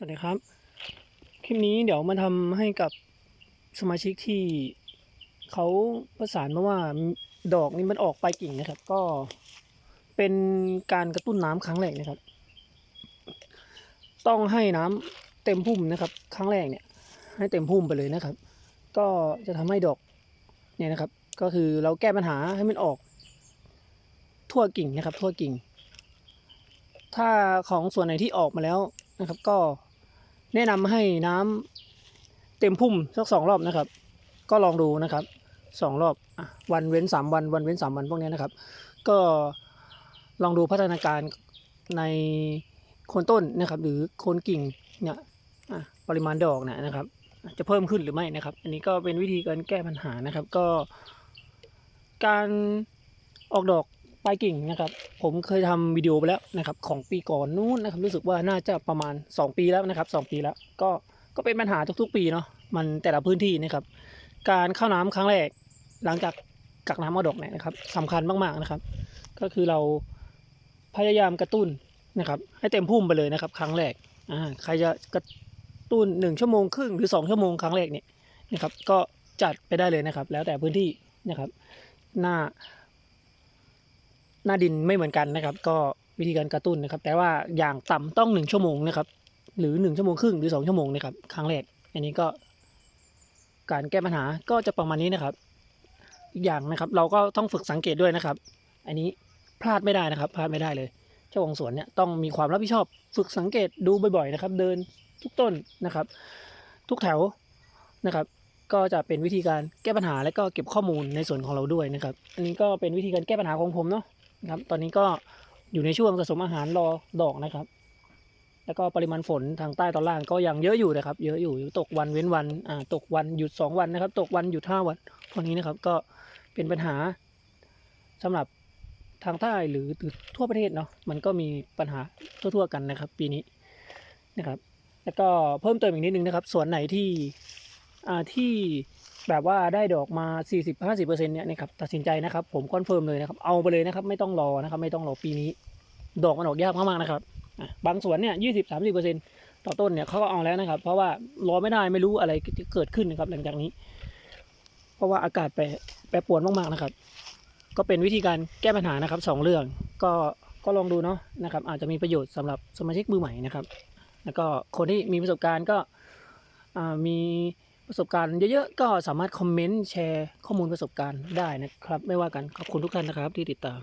สวัสดีครับ คลิปนี้เดี๋ยวมาทำให้กับสมาชิกที่เขาประสานมาว่าดอกนี้มันออกปลายกิ่งนะครับ ก็เป็นการกระตุ้นน้ำครั้งแรกนะครับ ต้องให้น้ำเต็มพุ่มนะครับ ครั้งแรกเนี่ย ให้เต็มพุ่มไปเลยนะครับ ก็จะทำให้ดอกเนี่ยนะครับ ก็คือเราแก้ปัญหาให้มันออก ทั่วกิ่งนะครับ ทั่วกิ่ง ถ้าของส่วนไหนที่ออกมาแล้วนะครับก็ แนะนำให้น้ำเต็มพุ่มสักสองรอบนะครับ ก็ลองดูนะครับสองรอบวันเว้นสามวันวันเว้นสามวันพวกนี้นะครับ ก็ลองดูพัฒนาการในโคนต้นนะครับหรือโคนกิ่งเนี่ยปริมาณดอกเนี่ยนะครับ จะเพิ่มขึ้นหรือไม่นะครับ อันนี้ก็เป็นวิธีการแก้ปัญหานะครับ ก็การออกดอก ลายกิ่งนะครับ ผมเคยทำวิดีโอไปแล้วนะครับ ของปีก่อนนู้นนะครับ รู้สึกว่าน่าจะประมาณ 2 ปีแล้วนะครับ 2 ปีแล้ว ก็ก็เป็นปัญหาทุกๆ ปีเนาะมันแต่ละพื้นที่นะครับ การเข้าน้ำครั้งแรก หลังจากกักน้ำเอาดอกเนี่ยนะครับสำคัญมากๆนะครับ ก็คือเราพยายามกระตุ้นนะครับ ให้เต็มพุ่มไปเลยนะครับ ครั้งแรกอ่าใครจะกระตุ้นหนึ่งชั่วโมงครึ่งหรือสองชั่วโมงครั้งแรกเนี่ยนะครับ ก็จัดไปได้เลยนะครับ แล้วแต่พื้นที่นะครับ หน้า หน้าดินไม่เหมือนกันนะครับ ก็วิธีการกระตุ้นนะครับ แต่ว่าอย่างต่ำต้องหนึ่งชั่วโมงนะครับ หรือหนึ่งชั่วโมงครึ่งหรือสองชั่วโมงนะครับครั้งแรก อันนี้ก็ การแก้ปัญหาก็จะประมาณนี้นะครับอีกอย่างนะครับ เราก็ต้องฝึกสังเกตด้วยนะครับ อันนี้พลาดไม่ได้นะครับพลาดไม่ได้เลย เจ้าของสวนเนี่ยต้องมีความรับผิดชอบ ฝึกสังเกตดูบ่อยๆนะครับ เดินทุกต้นนะครับ ทุกแถวนะครับ ก็จะเป็นวิธีการแก้ปัญหาและก็เก็บข้อมูลในส่วนของเราด้วยนะครับ อันนี้ก็เป็นวิธีการแก้ปัญหาของผมเนาะ นะครับ ตอนนี้ก็อยู่ในช่วงสะสมอาหารรอดอกนะครับ แล้วก็ปริมาณฝนทางใต้ตอนล่างก็ยังเยอะอยู่นะครับ เยอะอยู่ตกวันเว้นวันอ่าตกวันหยุดสองวันนะครับ ตกวันหยุดห้าวันพวกนี้นะครับ ก็เป็นปัญหาสำหรับทางใต้หรือทั่วประเทศเนาะมันก็มีปัญหาทั่วๆกันนะครับ ปีนี้นะครับ แล้วก็เพิ่มเติมอีกนิดนึงนะครับส่วนไหนที่อ่าที่ แบบว่าได้ดอกมา 40-50%เนี่ยนะครับตัดสินใจนะครับ ผมคอนเฟิร์มเลยนะครับ เอาไปเลยนะครับ ไม่ต้องรอนะครับ ไม่ต้องรอปีนี้ ดอกมันออกยากมากๆนะครับอะบางสวนเนี่ย20-30%ต่อต้นเนี่ยเขาก็เอาแล้วนะครับ เพราะว่ารอไม่ได้ไม่รู้อะไรจะเกิดขึ้นนะครับหลังจากนี้ เพราะว่าอากาศแปรแปรปรวนมากๆนะครับ ก็เป็นวิธีการแก้ปัญหานะครับสองเรื่องก็ก็ลองดูเนาะนะครับ อาจจะมีประโยชน์สำหรับสมาชิกมือใหม่นะครับ แล้วก็คนที่มีประสบการณ์ก็อ่ามี ประสบการณ์เยอะๆ ก็สามารถคอมเมนต์แชร์ข้อมูลประสบการณ์ได้นะครับ ไม่ว่ากันขอบคุณทุกท่านนะครับที่ติดตาม